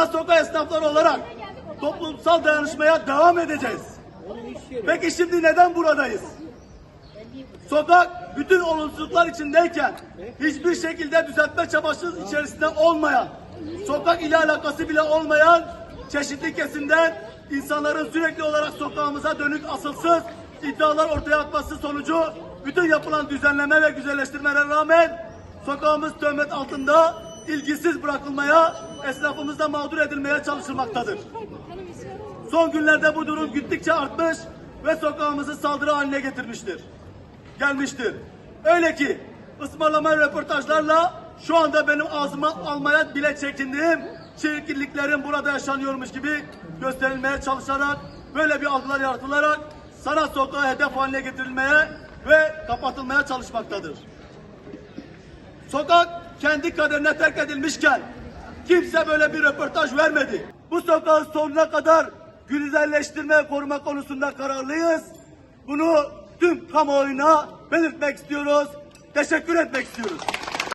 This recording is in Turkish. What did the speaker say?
Sanat sokak esnafları olarak toplumsal dayanışmaya devam edeceğiz. Peki şimdi neden buradayız? Sokak bütün olumsuzluklar içindeyken hiçbir şekilde düzeltme çabası içerisinde olmayan, sokak ile alakası bile olmayan çeşitli kesimden insanların sürekli olarak sokağımıza dönük asılsız iddialar ortaya atması sonucu bütün yapılan düzenleme ve güzelleştirmelere rağmen sokağımız töhmet altında ilgisiz bırakılmaya, esnafımız da mağdur edilmeye çalışılmaktadır. Son günlerde bu durum gittikçe artmış ve sokağımızı saldırı haline getirmiştir. Gelmiştir. Öyle ki ısmarlama röportajlarla şu anda benim ağzıma almaya bile çekindiğim çirkinliklerin burada yaşanıyormuş gibi gösterilmeye çalışarak böyle bir algılar yaratılarak sanat sokağı hedef haline getirilmeye ve kapatılmaya çalışmaktadır. Sokak kendi kaderine terk edilmişken kimse böyle bir röportaj vermedi. Bu sokağı sonuna kadar güzelleştirme koruma konusunda kararlıyız. Bunu tüm kamuoyuna belirtmek istiyoruz. Teşekkür etmek istiyoruz.